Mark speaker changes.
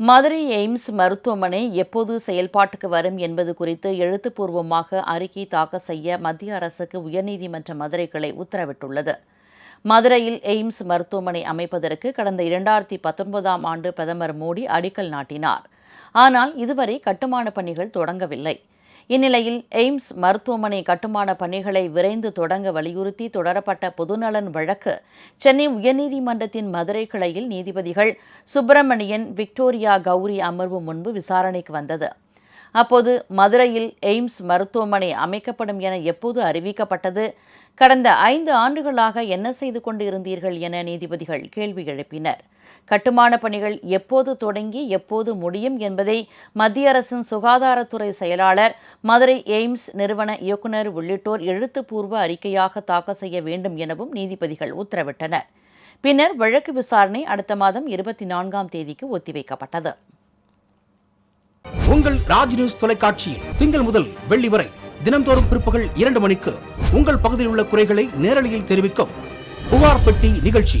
Speaker 1: Madurai AIIMS மருத்துவமனை எப்போது செயல்பாட்டுக்கு வரும் என்பது குறித்து எழுத்துப்பூர்வமாக அறிக்கை தாக்கல் செய்ய மத்திய அரசுக்கு உயர்நீதிமன்ற மதுரை கிளை உத்தரவிட்டுள்ளது. மதுரையில் எய்ம்ஸ் மருத்துவமனை அமைப்பதற்கு கடந்த இரண்டாயிரத்தி பத்தொன்பதாம் ஆண்டு பிரதமர் மோடி அடிக்கல் நாட்டினார். ஆனால் இதுவரை கட்டுமான பணிகள் தொடங்கவில்லை. இந்நிலையில் எய்ம்ஸ் மருத்துவமனை கட்டுமான பணிகளை விரைந்து தொடங்க வலியுறுத்தி தொடரப்பட்ட பொதுநலன் வழக்கு சென்னை உயர்நீதிமன்றத்தின் மதுரை கிளையில் நீதிபதிகள் சுப்பிரமணியன் விக்டோரியா கௌரி அமர்வு முன்பு விசாரணைக்கு வந்தது. அப்போது மதுரையில் எய்ம்ஸ் மருத்துவமனை அமைக்கப்படும் என எப்போது அறிவிக்கப்பட்டது? கடந்த ஐந்து ஆண்டுகளாக என்ன செய்து கொண்டு இருந்தீர்கள் என நீதிபதிகள் கேள்வி எழுப்பினர். கட்டுமான பணிகள் எப்போது தொடங்கி எப்போது முடியும் என்பதை மத்திய அரசின் சுகாதாரத்துறை செயலாளர் மதுரை எய்ம்ஸ் நிறுவன இயக்குநர் உள்ளிட்டோர் எழுத்துப்பூர்வ அறிக்கையாக தாக்கல் செய்ய வேண்டும் எனவும் நீதிபதிகள் உத்தரவிட்டனர். பின்னர் வழக்கு விசாரணை அடுத்த மாதம் இருபத்தி நான்காம் தேதிக்கு ஒத்திவைக்கப்பட்டது.
Speaker 2: உங்கள் ராஜ் நியூஸ் தொலைக்காட்சியில் திங்கள் முதல் வெள்ளி வரை தினம்தோறும் பிற்பகல் இரண்டு மணிக்கு உங்கள் பகுதியில் உள்ள குறைகளை நேரலையில் தெரிவிக்கும் புகார் பெட்டி நிகழ்ச்சி.